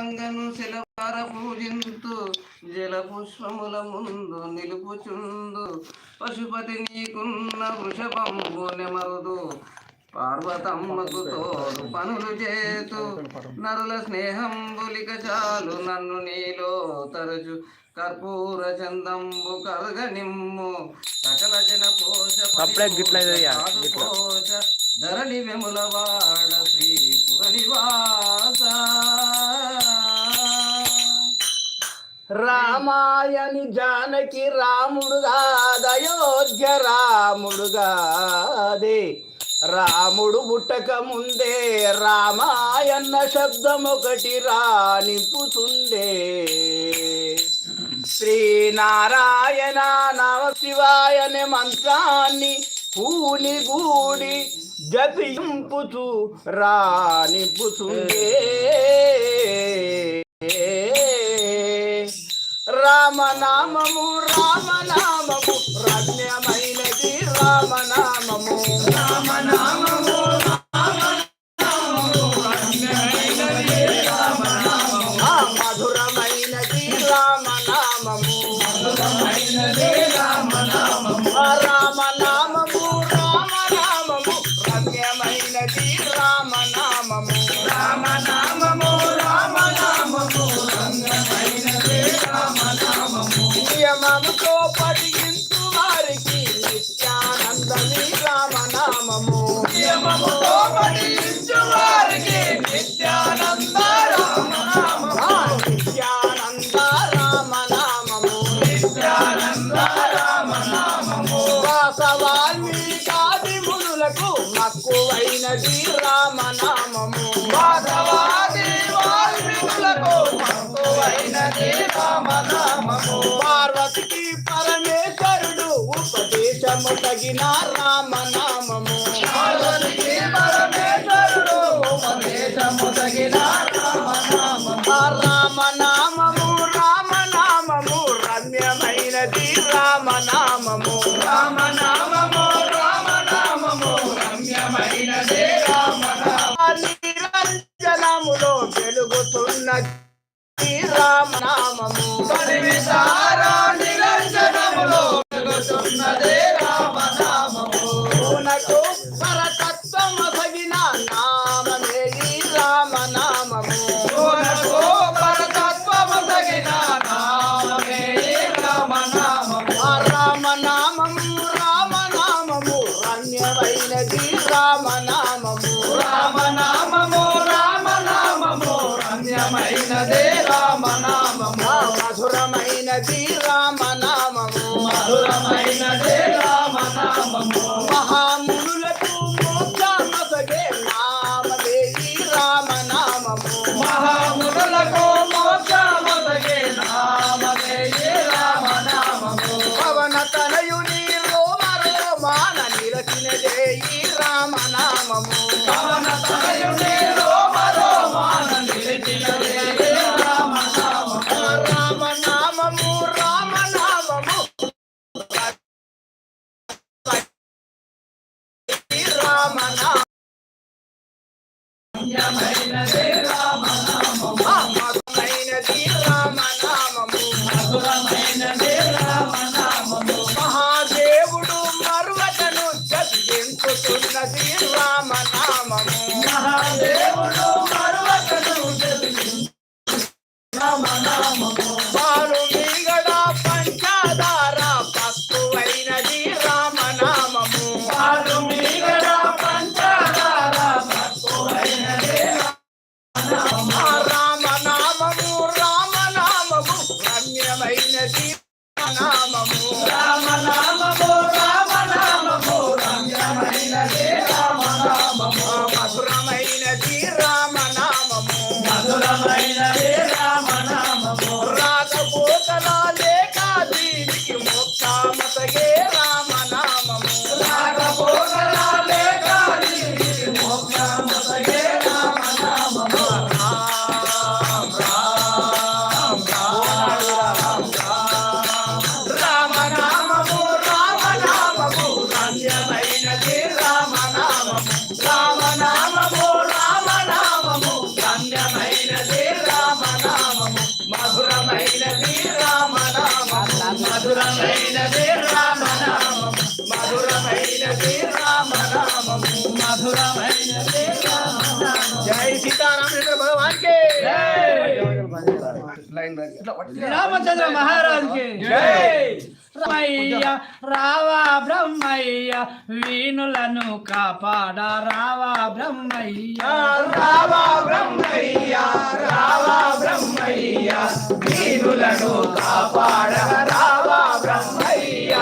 గంగను శిలవార పూజింతు జల పుష్పముల ముందు నిలుపుచుందు. పశుపతి నీకున్న వృషభంబు నెమరుదు. పార్వతమ్మకు తోడు పనులు చేతు. నరుల స్నేహం బులిక చాలు నన్ను నీలో తరచు. కర్పూర చందంబు కరగ నిమ్ము. సకల జన పోష. పోష. ధరణి వెముల వాడ శ్రీ పురనివాస. రామాయని జానకి రాముడుగా అయోధ్య రాముడుగాదే రాముడు పుట్టక ముందే రామాయన్న శబ్దం ఒకటి రానింపుతుండే శ్రీనారాయణ నమ శివాయనే మంత్రాన్ని పూని గూడి జపింపుతూ రానింపుతుండే రామ నామము రామ నామము రామ రామనామము నియమముతో పఠించు వారికి నిత్యానంద రామనామము నిత్యానంద రామనామము. నిత్యానంద రామనామము వాసవాల్మీకాది మునులకు మక్కువైనది వాసవాది వాల్మీకులకు మక్కువైనది తగిన రామనామము. రామనామము. రామనామము. రమ్యమైనది రామనామము. రామనామము రామనామము రమ్యమైనది నిరంజనములో వెలుగుతున్నది రామనామము. పరివిసారా నిరంజనములో రమ్యమైనది రామనామము. రామనామము రామనామము రమ్యమైనదే రామనామము. మధురమైనది రామనామము. మధురమైనదే రామనామము. మహామునులకు మోక్షమసగే రామనామము. మహామునులకు రామనామము. పవన తనయుని రామచంద్ర మహారాజ్ రామయ్య రావా బ్రహ్మయ్య వీణులను కాపాడ రావా బ్రహ్మయ్య. రావా బ్రహ్మయ్య రావా బ్రహ్మయ్య వీణులను కాపాడ రావా బ్రహ్మయ్య.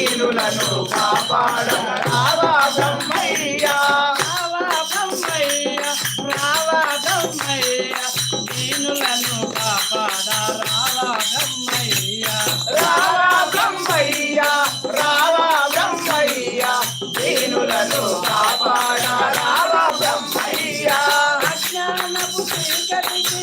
వీరులను కాపాడం రావా బ్రహ్మయ్య రావా బ్రహ్మయ్య రావా బ్రహ్మయ్య వీరులను కాపాడ. రావా బ్రహ్మయ్య రావా బ్రహ్మయ్య రావా బ్రహ్మయ్య వీరులను కాపాడ. రావా బ్రహ్మయ్య అజ్ఞానపు చీకటికి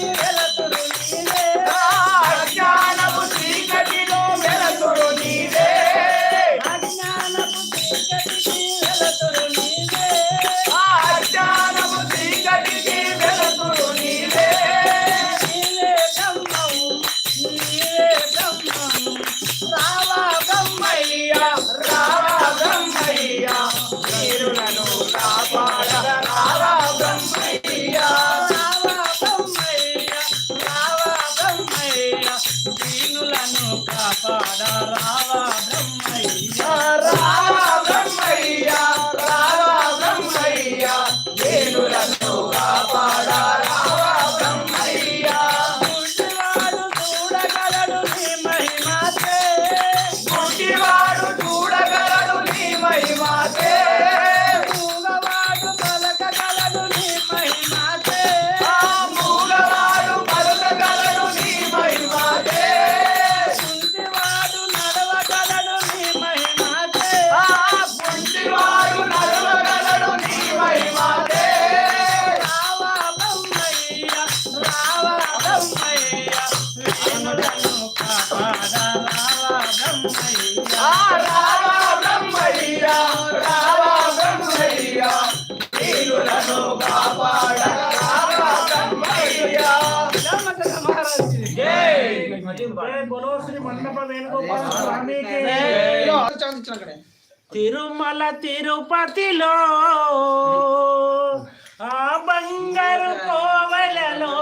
తిరుమల తిరుపతిలో ఆ బంగారు కోవలలో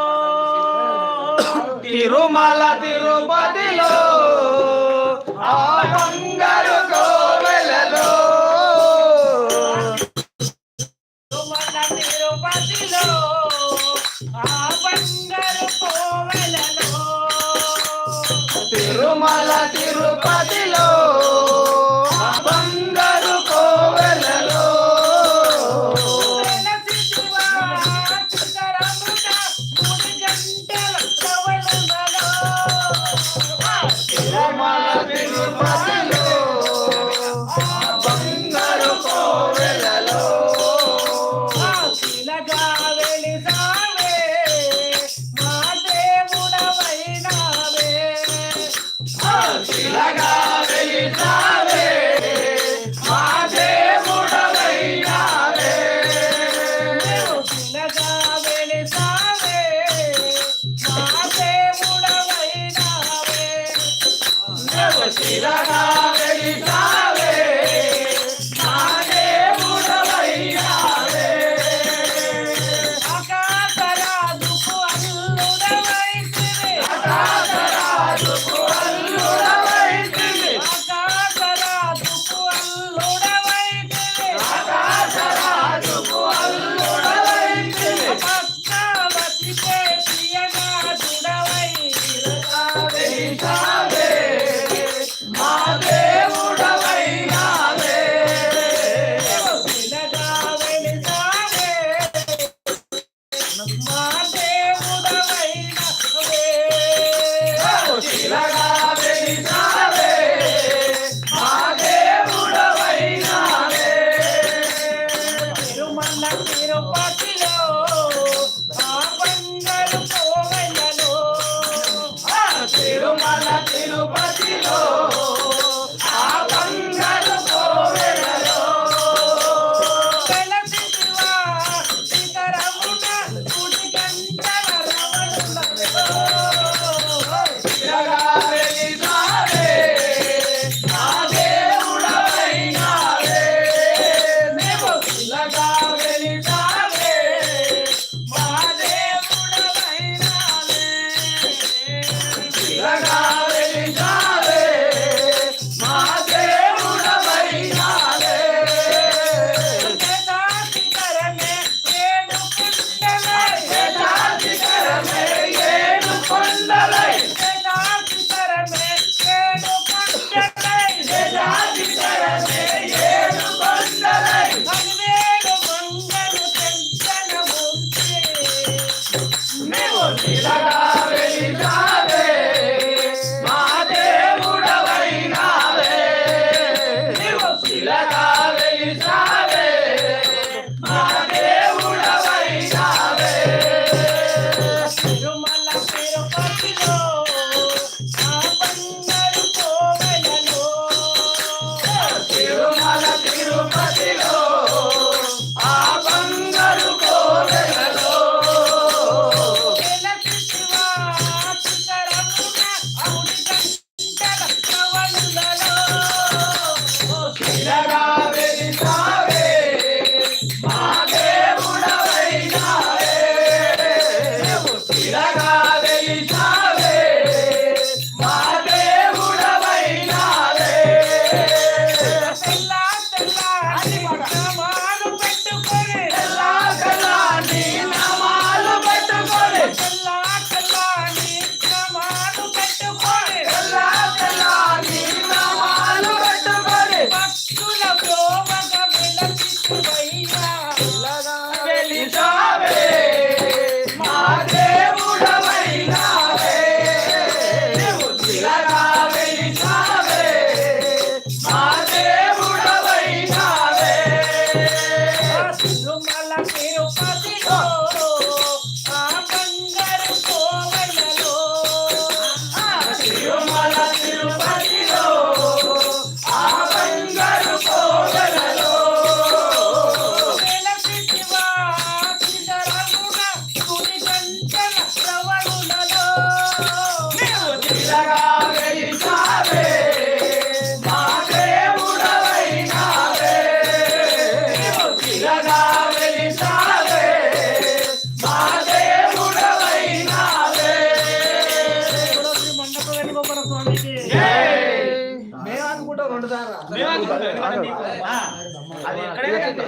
తిరుమల తిరుపతి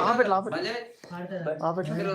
ఆపెట్లా ఆపెట్ భజే ఆపెట్ మీరు